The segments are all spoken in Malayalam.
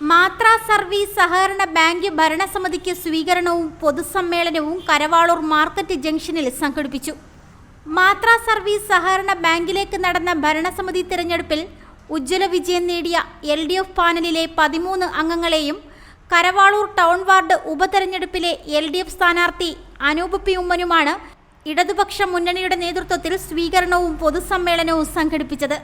മാത്ര സർവീസ് സഹകരണ ബാങ്ക് ഭരണസമിതിക്ക് സ്വീകരണവും പൊതുസമ്മേളനവും കരവാളൂർ മാർക്കറ്റ് ജംഗ്ഷനിൽ സംഘടിപ്പിച്ചു. മാത്ര സർവീസ് സഹകരണ ബാങ്കിലേക്ക് നടന്ന ഭരണസമിതി തിരഞ്ഞെടുപ്പിൽ ഉജ്ജ്വല വിജയം നേടിയ എൽ ഡി എഫ് പാനലിലെ പതിമൂന്ന് അംഗങ്ങളെയും കരവാളൂർ ടൗൺ വാർഡ് ഉപതെരഞ്ഞെടുപ്പിലെ എൽ ഡി എഫ് സ്ഥാനാർത്ഥി അനൂപ് പി ഉമ്മനുമാണ് ഇടതുപക്ഷ മുന്നണിയുടെ നേതൃത്വത്തിൽ സ്വീകരണവും പൊതുസമ്മേളനവും സംഘടിപ്പിച്ചത്.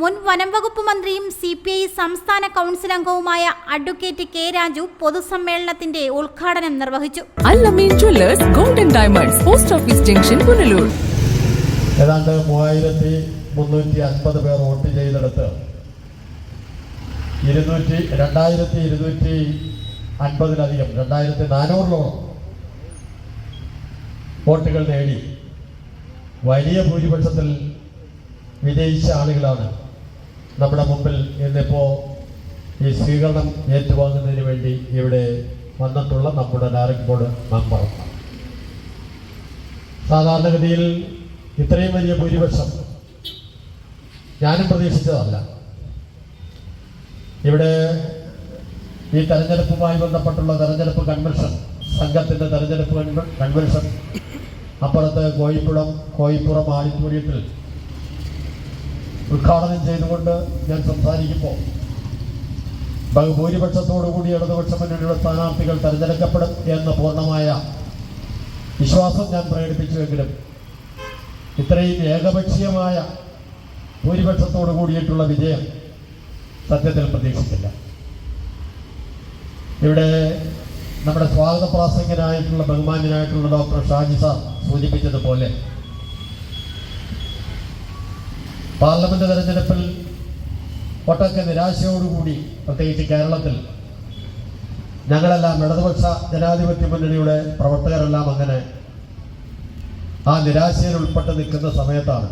മുൻ വനം വകുപ്പ് മന്ത്രിയും സി പി ഐ സംസ്ഥാന കൗൺസിൽ അംഗവുമായ അഡ്വക്കേറ്റ് കെ രാജു പൊതുസമ്മേളനത്തിന്റെ ഉദ്ഘാടനം നിർവഹിച്ചു. Jewellers golden diamonds post office junction Punalur ഏതാണ്ട് മൂവായിരത്തി മുന്നൂറ്റി അൻപത് പേർ വോട്ട് ചെയ്തെടുത്ത് ഇരുന്നൂറ്റി രണ്ടായിരത്തി ഇരുന്നൂറ്റി അൻപതിലധികം രണ്ടായിരത്തി നാനൂറിലോളം വോട്ടുകൾ നേടി. വലിയ ഭൂരിപക്ഷത്തിൽ വിജയിച്ച ആളുകളാണ്. നമ്മുടെ മുമ്പിൽ ഇന്നിപ്പോൾ ഈ സ്വീകരണം ഏറ്റുവാങ്ങുന്നതിന് വേണ്ടി ഇവിടെ വന്നിട്ടുള്ള നമ്മുടെ ഡയറക്ട് ബോർഡ് മെമ്പർ. സാധാരണഗതിയിൽ ഇത്രയും വലിയ ഭൂരിപക്ഷം ഞാനും പ്രതീക്ഷിച്ചതല്ല. ഇവിടെ ഈ തെരഞ്ഞെടുപ്പുമായി ബന്ധപ്പെട്ടുള്ള തെരഞ്ഞെടുപ്പ് കൺവെൻഷൻ സംഘത്തിന്റെ തെരഞ്ഞെടുപ്പ് കൺവെൻഷൻ അപ്പുറത്ത് കോഴിപ്പുറം കോഴിപ്പുറം ആഡിറ്റോറിയത്തിൽ ഉദ്ഘാടനം ചെയ്തുകൊണ്ട് ഞാൻ സംസാരിക്കുമ്പോൾ ബഹുഭൂരിപക്ഷത്തോടുകൂടി ഇടതുപക്ഷ മുന്നണിയുടെ സ്ഥാനാർത്ഥികൾ തെരഞ്ഞെടുക്കപ്പെടും എന്ന പൂർണമായ വിശ്വാസം ഞാൻ പ്രകടിപ്പിച്ചുവെങ്കിലും ഇത്രയും ഏകപക്ഷീയമായ ഭൂരിപക്ഷത്തോടു കൂടിയിട്ടുള്ള വിജയം സത്യത്തിൽ പ്രതീക്ഷിച്ചില്ല. ഇവിടെ നമ്മുടെ സ്വാഗത പ്രാസംഗനായിട്ടുള്ള ബഹുമാന്യനായിട്ടുള്ള ഡോക്ടർ ഷാജി സാർ സൂചിപ്പിച്ചതുപോലെ പാർലമെന്റ് തെരഞ്ഞെടുപ്പിൽ ഒട്ടൊക്കെ നിരാശയോടുകൂടി പ്രത്യേകിച്ച് കേരളത്തിൽ ഞങ്ങളെല്ലാം ഇടതുപക്ഷ ജനാധിപത്യ മുന്നണിയുടെ പ്രവർത്തകരെല്ലാം അങ്ങനെ ആ നിരാശയിൽ ഉൾപ്പെട്ട് നിൽക്കുന്ന സമയത്താണ്.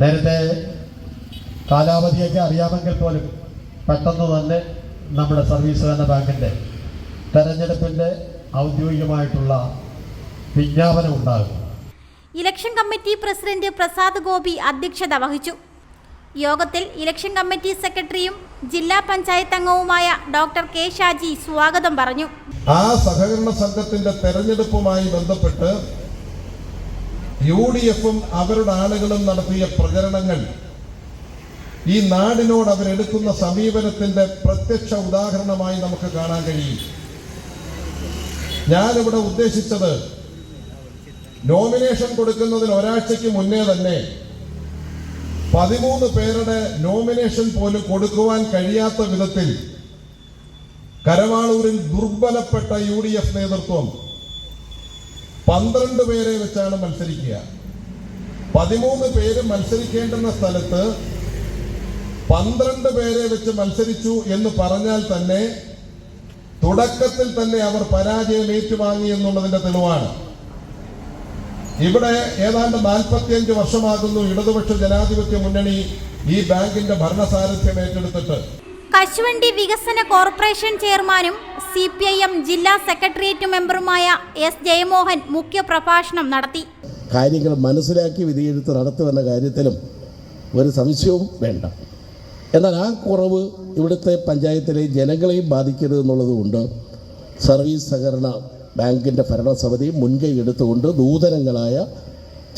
നേരത്തെ കാലാവധിയൊക്കെ അറിയാമെങ്കിൽ പോലും പെട്ടെന്ന് തന്നെ നമ്മുടെ സർവീസ് സഹകരണ ബാങ്കിന്റെ തെരഞ്ഞെടുപ്പിന്റെ ഔദ്യോഗികമായിട്ടുള്ള വിജ്ഞാപനം ഉണ്ടാകും. Election committee president Prasad Gopi അധ്യക്ഷത വഹിച്ചു. യോഗത്തിൽ ഇലക്ഷൻ കമ്മിറ്റി സെക്രട്ടറിയും ജില്ലാ പഞ്ചായത്ത് അംഗവുമായ ഡോക്ടർ കെ ഷാജി സ്വാഗതം പറഞ്ഞു. ആ സഹകരണ സംഘത്തിന്റെ തെരഞ്ഞെടുപ്പുമായി ബന്ധപ്പെട്ട് യു ഡി എഫും അവരുടെ ആളുകളും നടത്തിയ പ്രചരണങ്ങൾ ഈ നാടിനോട് അവരെടുക്കുന്ന സമീപനത്തിന്റെ പ്രത്യക്ഷ ഉദാഹരണമായി നമുക്ക് കാണാൻ കഴിയും. ഞാനിവിടെ ഉദ്ദേശിച്ചത് നോമിനേഷൻ കൊടുക്കുന്നതിന് ഒരാഴ്ചയ്ക്ക് മുന്നേ തന്നെ പതിമൂന്ന് പേരുടെ നോമിനേഷൻ പോലും കൊടുക്കുവാൻ കഴിയാത്ത വിധത്തിൽ കരവാളൂരിൽ ദുർബലപ്പെട്ട യു ഡി എഫ് നേതൃത്വം പന്ത്രണ്ട് പേരെ വെച്ചാണ് മത്സരിക്കുക. പതിമൂന്ന് പേര് മത്സരിക്കേണ്ടുന്ന സ്ഥലത്ത് പന്ത്രണ്ട് പേരെ വെച്ച് മത്സരിച്ചു എന്ന് പറഞ്ഞാൽ തന്നെ തുടക്കത്തിൽ തന്നെ അവർ പരാജയം ഏറ്റുവാങ്ങി എന്നുള്ളതിന്റെ തെളിവാണ്. ഇവിടെ ഏതാണ്ട് നാൽപ്പത്തിയഞ്ച് വർഷമാകുന്നു ഇടതുപക്ഷ ജനാധിപത്യ മുന്നണി ഈ ബാങ്കിന്റെ ഭരണസാരഥ്യം ഏറ്റെടുത്തിട്ട്. കശുവണ്ടി വികസന കോർപ്പറേഷൻ ചെയർമാനും സി പി ഐ എം ജില്ലാ സെക്രട്ടേറിയറ്റ് മെമ്പറുമായ എസ് ജയമോഹൻ മുഖ്യപ്രഭാഷണം നടത്തി. കാര്യങ്ങൾ മനസ്സിലാക്കി വിധിയെഴുത്ത് നടത്തുമെന്ന കാര്യത്തിലും ഒരു സംശയവും വേണ്ട. എന്നാൽ ആ കുറവ് ഇവിടുത്തെ പഞ്ചായത്തിലെ ജനങ്ങളെയും ബാധിക്കരുത് എന്നുള്ളതുകൊണ്ട് സർവീസ് സഹകരണ ബാങ്കിന്റെ ഭരണസമിതി മുൻകൈ എടുത്തുകൊണ്ട് നൂതനങ്ങളായ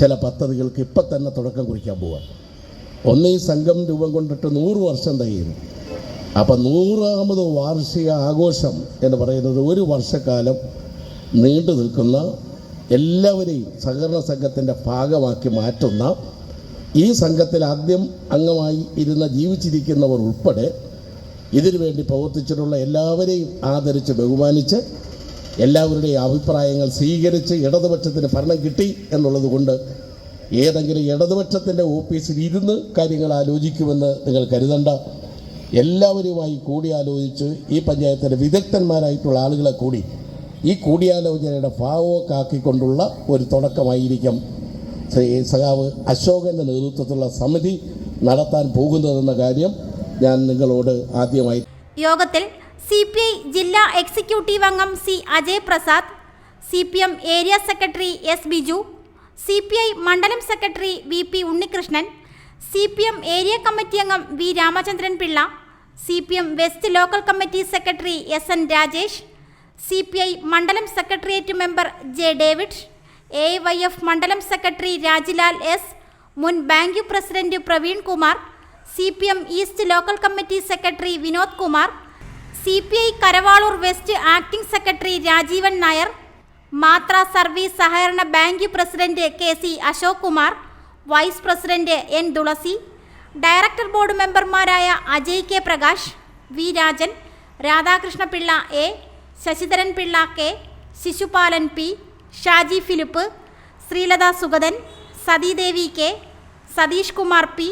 ചില പദ്ധതികൾക്ക് ഇപ്പം തന്നെ തുടക്കം കുറിക്കാൻ പോവാം. ഒന്ന് ഈ സംഘം രൂപം കൊണ്ടിട്ട് നൂറ് വർഷം തികയുന്നു അപ്പം നൂറാമത് വാർഷിക ആഘോഷം എന്ന് പറയുന്നത് ഒരു വർഷക്കാലം നീണ്ടു നിൽക്കുന്ന എല്ലാവരെയും സഹകരണ സംഘത്തിന്റെ ഭാഗമാക്കി മാറ്റുന്ന ഈ സംഘത്തിൽ ആദ്യം അംഗമായി ഇരുന്ന ജീവിച്ചിരിക്കുന്നവർ ഉൾപ്പെടെ ഇതിനുവേണ്ടി പ്രവർത്തിച്ചിട്ടുള്ള എല്ലാവരെയും ആദരിച്ച് ബഹുമാനിച്ച് എല്ലാവരുടെയും അഭിപ്രായങ്ങൾ സ്വീകരിച്ച് ഇടതുപക്ഷത്തിന് ഭരണം കിട്ടി എന്നുള്ളത് കൊണ്ട് ഏതെങ്കിലും ഇടതുപക്ഷത്തിന്റെ ഓഫീസിൽ ഇരുന്ന് കാര്യങ്ങൾ ആലോചിക്കുമെന്ന് നിങ്ങൾ കരുതണ്ട. എല്ലാവരുമായി കൂടിയാലോചിച്ച് ഈ പഞ്ചായത്തിന്റെ വിദഗ്ധന്മാരായിട്ടുള്ള ആളുകളെ കൂടി ഈ കൂടിയാലോചനയുടെ ഭാവമൊക്കെ ആക്കിക്കൊണ്ടുള്ള ഒരു തുടക്കമായിരിക്കും. സഖാവ് അശോകന്റെ നേതൃത്വത്തിലുള്ള സമിതി നടത്താൻ പോകുന്നതെന്ന കാര്യം ഞാൻ നിങ്ങളോട് ആദ്യമായി യോഗത്തിൽ സി പി ഐ ജില്ലാ എക്സിക്യൂട്ടീവ് അംഗം C Ajay Prasad C P M area secretary S Biju C P I മണ്ഡലം secretary V P Unnikrishnan C P M area committee അംഗം V Ramachandran Pillai C P M west local committee secretary S N Rajesh C P I മണ്ഡലം secretariat member J David A Y F മണ്ഡലം സെക്രട്ടറി രാജിലാൽ എസ് മുൻ bank president Praveen Kumar C P M east local committee secretary Vinod Kumar C P I Karavaloor west acting secretary Rajeevan Nair Mathra service സഹകരണ bank president K C Ashok Kumar vice president N Thulasi director board മെമ്പർമാരായ Ajay K Prakash V Rajan Radhakrishna Pillai A Sasidharan Pillai K Sisupalan P Shaji Philip Sreelatha Sugathan Sathidevi K Satheesh Kumar P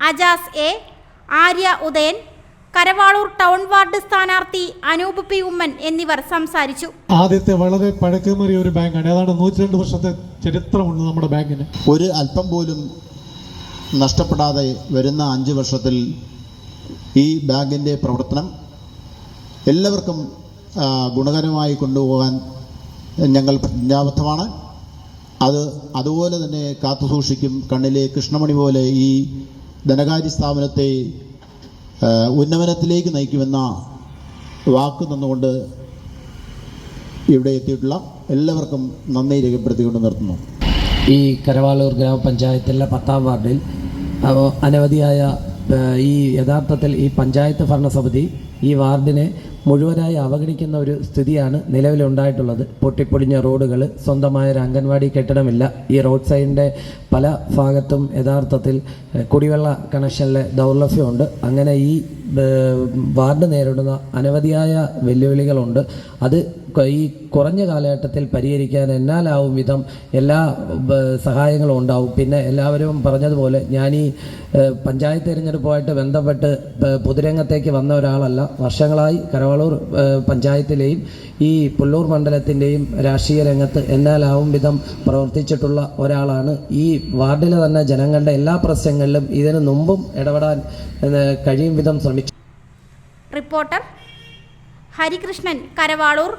Ajas A Arya Udayan Karavaloor town ward സ്ഥാനാർത്ഥി അനൂപ് പി ഉമ്മൻ എന്നിവർ സംസാരിച്ചു. ആദ്യത്തെ വളരെ പഴക്കമേറിയ ഒരു ബാങ്കാണ്. ഏതാണ്ട് നൂറ്റി രണ്ട് വർഷത്തെ ചരിത്രമുണ്ട് നമ്മുടെ ബാങ്കിന്. ഒരു അല്പം പോലും നഷ്ടപ്പെടാതെ വരുന്ന അഞ്ച് വർഷത്തിൽ ഈ ബാങ്കിന്റെ പ്രവർത്തനം എല്ലാവർക്കും ഗുണകരമായി കൊണ്ടുപോകാൻ ഞങ്ങൾ പ്രതിജ്ഞാബദ്ധമാണ്. അത് അതുപോലെ തന്നെ കാത്തുസൂക്ഷിക്കും കണ്ണിലെ കൃഷ്ണമണി പോലെ ഈ ധനകാര്യ സ്ഥാപനത്തെ ഉന്നമനത്തിലേക്ക് നയിക്കുമെന്ന വാക്ക് തന്നുകൊണ്ട് ഇവിടെ എത്തിയിട്ടുള്ള എല്ലാവർക്കും നന്ദി രേഖപ്പെടുത്തിക്കൊണ്ട് നിർത്തുന്നു. ഈ കരവാളൂർ ഗ്രാമപഞ്ചായത്തിലെ പത്താം വാർഡിൽ അനവധിയായ ഈ യഥാർത്ഥത്തിൽ ഈ പഞ്ചായത്ത് ഭരണസമിതി ഈ വാർഡിനെ മുഴുവനായി അവഗണിക്കുന്ന ഒരു സ്ഥിതിയാണ് നിലവിലുണ്ടായിട്ടുള്ളത്. പൊട്ടിപ്പൊളിഞ്ഞ റോഡുകൾ സ്വന്തമായ ഒരു അംഗൻവാടി കെട്ടിടമില്ല. ഈ റോഡ് സൈഡിന്റെ പല ഭാഗത്തും യഥാർത്ഥത്തിൽ കുടിവെള്ള കണക്ഷനിലെ ദൗർലഭ്യമുണ്ട്. അങ്ങനെ ഈ വാർഡ് നേരിടുന്ന അനവധിയായ വെല്ലുവിളികളുണ്ട്. അത് ഈ കുറഞ്ഞ കാലഘട്ടത്തിൽ പരിഹരിക്കാൻ എന്നാലാവും വിധം എല്ലാ സഹായങ്ങളും ഉണ്ടാവും. പിന്നെ എല്ലാവരും പറഞ്ഞതുപോലെ ഞാൻ ഈ പഞ്ചായത്ത് തിരഞ്ഞെടുപ്പുമായിട്ട് ബന്ധപ്പെട്ട് പൊതുരംഗത്തേക്ക് വന്ന ഒരാളല്ല. വർഷങ്ങളായി കരവളൂർ പഞ്ചായത്തിലെയും ഈ പുല്ലൂർ മണ്ഡലത്തിന്റെയും രാഷ്ട്രീയ രംഗത്ത് എന്നാലാവും വിധം പ്രവർത്തിച്ചിട്ടുള്ള ഒരാളാണ് ഈ വാർഡിലെ തന്നെ ജനങ്ങളുടെ എല്ലാ പ്രശ്നങ്ങളിലും ഇതിനു മുമ്പും ഇടപെടാൻ കഴിയും വിധം ശ്രമിച്ചു. റിപ്പോർട്ടർ ഹരികൃഷ്ണൻ കരവാളൂർ.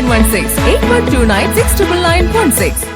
916